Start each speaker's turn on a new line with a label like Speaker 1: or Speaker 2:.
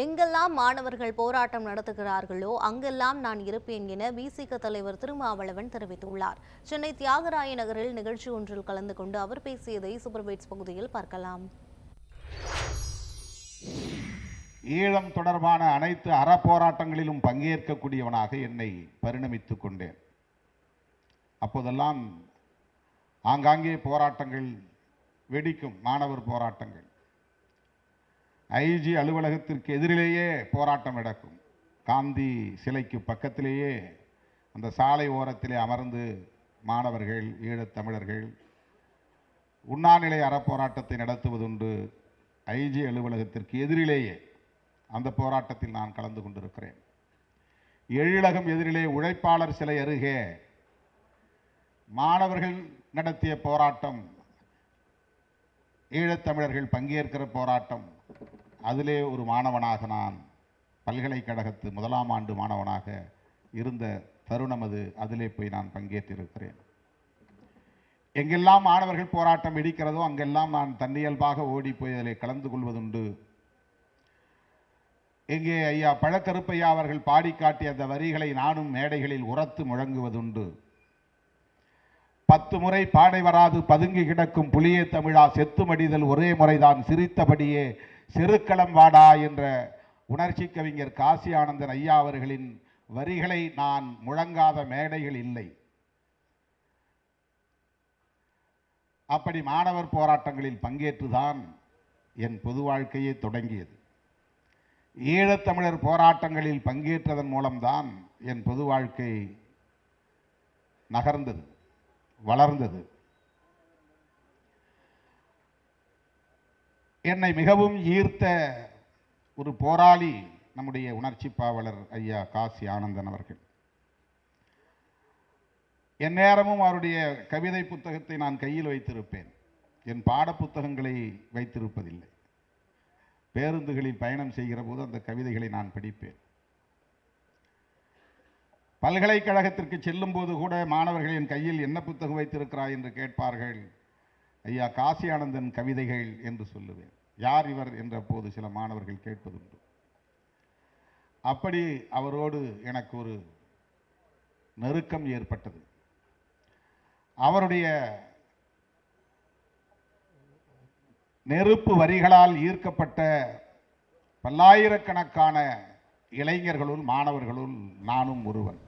Speaker 1: எங்கெல்லாம் மாணவர்கள் போராட்டம் நடத்துகிறார்களோ அங்கெல்லாம் நான் இருப்பேன் என பிசிக தலைவர் திருமாவளவன் தெரிவித்துள்ளார். சென்னை தியாகராய நகரில் நிகழ்ச்சி ஒன்றில் கலந்து கொண்டு அவர் பேசியதை சூப்பர்பைட்ஸ் பகுதியில் பார்க்கலாம்.
Speaker 2: ஈழம் தொடர்பான அனைத்து அறப்போராட்டங்களிலும் பங்கேற்கக்கூடியவனாக என்னை பரிணமித்துக் கொண்டேன். அப்போதெல்லாம் ஆங்காங்கே போராட்டங்கள் வெடிக்கும் மாணவர் போராட்டங்கள். ஐஜி அலுவலகத்திற்கு எதிரிலேயே போராட்டம் நடக்கும். காந்தி சிலைக்கு பக்கத்திலேயே அந்த சாலை ஓரத்திலே அமர்ந்து மாணவர்கள் ஈழத்தமிழர்கள் உண்ணாநிலை அறப்போராட்டத்தை நடத்துவதுண்டு ஐஜி அலுவலகத்திற்கு எதிரிலேயே அந்த போராட்டத்தில் நான் கலந்து கொண்டிருக்கிறேன். எழிலகம் எதிரிலே உழைப்பாளர் சிலை அருகே மாணவர்கள் நடத்திய போராட்டம் ஈழத்தமிழர்கள் பங்கேற்கிற போராட்டம் அதிலே ஒரு மாணவனாக நான் பல்கலைக்கழகத்து முதலாம் ஆண்டு மாணவனாக இருந்த தருணம் அது. அதிலே போய் நான் பங்கேற்றிருக்கிறேன். எங்கெல்லாம் மாணவர்கள் போராட்டம் வெடிக்கிறதோ அங்கெல்லாம் நான் தன்னியல்பாக ஓடி போய் அதில் கலந்து கொள்வதுண்டு. எங்கே ஐயா பழக்கருப்பையா அவர்கள் பாடி காட்டிய அந்த வரிகளை நானும் மேடைகளில் உரத்து முழங்குவதுண்டு. பத்து முறை பாடை வராது பதுங்கி கிடக்கும் புலியே தமிழா செத்து மடிதல் ஒரே முறைதான் சிரித்தபடியே சிறுக்களம் வாடா என்ற உணர்ச்சி கவிஞர் காசி ஆனந்தன் ஐயா அவர்களின் வரிகளை நான் முழங்காத மேடைகள் இல்லை. அப்படி மாணவர் போராட்டங்களில் பங்கேற்றுதான் என் பொது வாழ்க்கையே தொடங்கியது. ஈழத்தமிழர் போராட்டங்களில் பங்கேற்றதன் மூலம்தான் என் பொது வாழ்க்கை நகர்ந்தது வளர்ந்தது. என்னை மிகவும் ஈர்த்த ஒரு போராளி நம்முடைய உணர்ச்சி பாவலர் ஐயா காசி ஆனந்தன் அவர்கள். எந்நேரமும் அவருடைய கவிதை புத்தகத்தை நான் கையில் வைத்திருப்பேன். என் பாட புத்தகங்களை வைத்திருப்பதில்லை. பேருந்துகளில் பயணம் செய்கிற போது அந்த கவிதைகளை நான் படிப்பேன். பல்கலைக்கழகத்திற்கு செல்லும் போது கூட மாணவர்கள் என் கையில் என்ன புத்தகம் வைத்திருக்கிறாய் என்று கேட்பார்கள். ஐயா காசி ஆனந்தன் கவிதைகள் என்று சொல்லுவேன். யார் இவர் என்ற போது சில மாணவர்கள் கேட்பதுண்டு. அப்படி அவரோடு எனக்கு ஒரு நெருக்கம் ஏற்பட்டது. அவருடைய நெருப்பு வரிகளால் ஈர்க்கப்பட்ட பல்லாயிரக்கணக்கான இளைஞர்களுள் மாணவர்களுள் நானும் ஒருவன்.